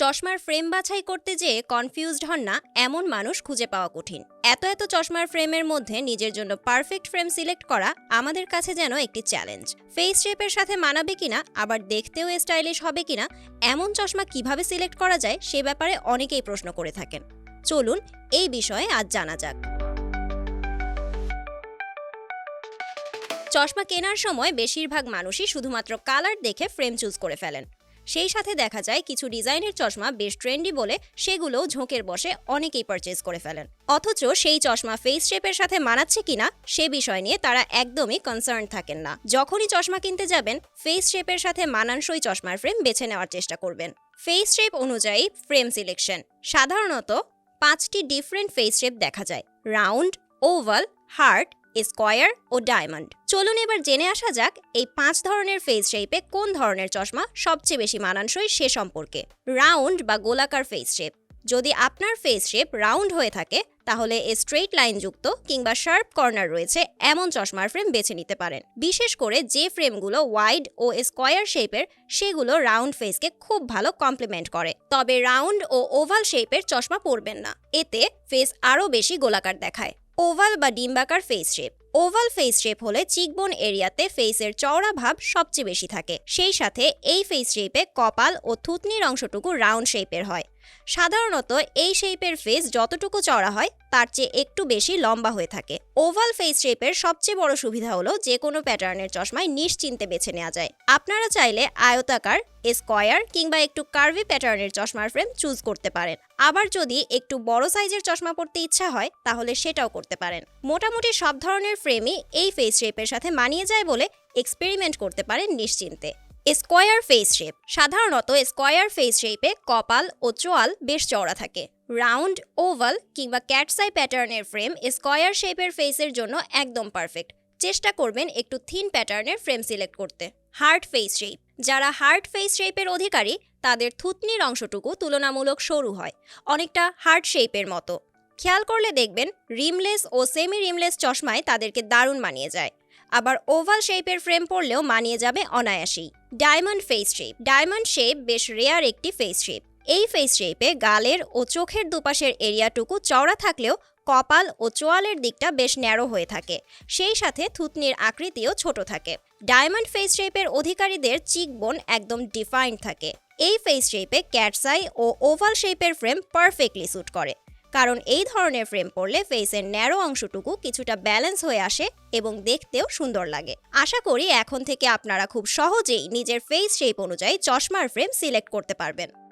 চশমার ফ্রেম বাছাই করতে যেয়ে কনফিউজড হন না এমন মানুষ খুঁজে পাওয়া কঠিন। এত এত চশমার ফ্রেমের মধ্যে নিজের জন্য পারফেক্ট ফ্রেম সিলেক্ট করা আমাদের কাছে যেন একটি চ্যালেঞ্জ। ফেস শেপের সাথে মানাবে কিনা, আবার দেখতেও স্টাইলিশ হবে কিনা, এমন চশমা কীভাবে সিলেক্ট করা যায় সে ব্যাপারে অনেকেই প্রশ্ন করে থাকেন। চলুন এই বিষয়ে আজ জানা যাক। চশমা কেনার সময় বেশিরভাগ মানুষই শুধুমাত্র কালার দেখে ফ্রেম চুজ করে ফেলেন। সেই সাথে দেখা যায় কিছু ডিজাইনের চশমা বেশ ট্রেন্ডি বলে সেগুলোও ঝোঁকের বসে অনেকেই পারচেজ করে ফেলেন। অথচ সেই চশমা ফেস শেপের সাথে মানাচ্ছে কিনা সে বিষয় নিয়ে তারা একদমই কনসার্ন থাকেন না। যখনই চশমা কিনতে যাবেন ফেস শেপের সাথে মানানসই চশমার ফ্রেম বেছে নেওয়ার চেষ্টা করবেন। ফেস শেপ অনুযায়ী ফ্রেম সিলেকশন সাধারণত পাঁচটি ডিফারেন্ট ফেস শেপ দেখা যায়। রাউন্ড ওভাল হার্ট স্কোয়ার ও ডায়মন্ড। চলুন এবার জেনে আসা যাক এই পাঁচ ধরনের ফেস শেপে কোন ধরনের চশমা সবচেয়ে বেশি মানানসই সে সম্পর্কে। রাউন্ড বা গোলাকার ফেস শেপ যদি আপনার ফেস শেপ রাউন্ড হয়ে থাকে, তাহলে স্ট্রেইট লাইন যুক্ত কিংবা শার্প কর্নার রয়েছে এমন চশমার ফ্রেম বেছে নিতে পারেন। বিশেষ করে যে ফ্রেমগুলো ওয়াইড ও স্কোয়ার শেপের সেগুলো রাউন্ড ফেসকে খুব ভালো কমপ্লিমেন্ট করে। তবে রাউন্ড ও ওভাল শেপের চশমা পরবেন না। এতে ফেস আরও বেশি গোলাকার দেখায়। ওভাল বা ডিম্বাকার face shape oval face shape হলে চিকবোন এরিয়াতে ফেসের চওড়া ভাব সবচেয়ে বেশি থাকে। সেই সাথে এই ফেস শেপে কপাল ও থুতনির অংশটুকু রাউন্ড শেপের হয়। সাধারণত এই শেপের ফেস যতটুকু চড়া হয়, তার চেয়ে একটু বেশি লম্বা হয়ে থাকে। ওভাল ফেস শেপের সবচেয়ে বড় সুবিধা হলো যে কোনো প্যাটার্নের চশমায় নিশ্চিন্তে বেছে নেওয়া যায়। আপনারা চাইলে আয়তাকার স্কোয়ার কিংবা একটু কার্ভি প্যাটার্নের চশমার ফ্রেম চুজ করতে পারেন। আবার যদি একটু বড় সাইজের চশমা পরতে ইচ্ছা হয়, তাহলে সেটাও করতে পারেন। মোটামুটি সব ধরনের ফ্রেমই এই ফেস শেপের সাথে মানিয়ে যায় বলে এক্সপেরিমেন্ট করতে পারেন নিশ্চিন্তে। Square face shape. সাধারণত স্কোয়ার ফেস শেপে কপাল ও চোয়াল বেশ চওড়া থাকে। রাউন্ড, ওভাল কিংবা ক্যাটসাই প্যাটার্নের ফ্রেম স্কোয়ার শেপের ফেসের জন্য একদম পারফেক্ট। চেষ্টা করবেন একটু থিন প্যাটার্নের ফ্রেম সিলেক্ট করতে। Heart face shape. যারা হার্ট ফেস শেপের অধিকারী, তাদের থুতনির অংশটুকু তুলনামূলক সরু হয়, অনেকটা হার্ট শেপের মতো। খেয়াল করলে দেখবেন, রিমলেস ও সেমি রিমলেস চশমায় তাদেরকে দারুণ মানিয়ে যায়। আবার ওভাল শেপের ফ্রেম পরলেও মানিয়ে যাবে অনায়াসেই। Diamond face shape. Diamond shape বেশ রেয়ার একটি ফেস শেপ। এই ফেস শেপে গালের ও চোখের দুপাশের এরিয়াটুকু চওড়া থাকলেও কপাল ও চোয়ালের দিকটা বেশ ন্যারো হয়ে থাকে। সেই সাথে থুতনির আকৃতিও ছোট থাকে। ডায়মন্ড ফেস শেপের অধিকারীদের চিকবোন একদম ডিফাইন্ড থাকে। এই ফেস শেপে ক্যাটসাই ও ওভাল শেপের ফ্রেম পারফেক্টলি স্যুট করে। কারণ এই ধরনের ফ্রেম পরলে ফেসের ন্যারো অংশটুকু কিছুটা ব্যালেন্স হয়ে আসে এবং দেখতেও সুন্দর লাগে। আশা করি এখন থেকে আপনারা খুব সহজেই নিজের ফেস শেপ অনুযায়ী চশমার ফ্রেম সিলেক্ট করতে পারবেন।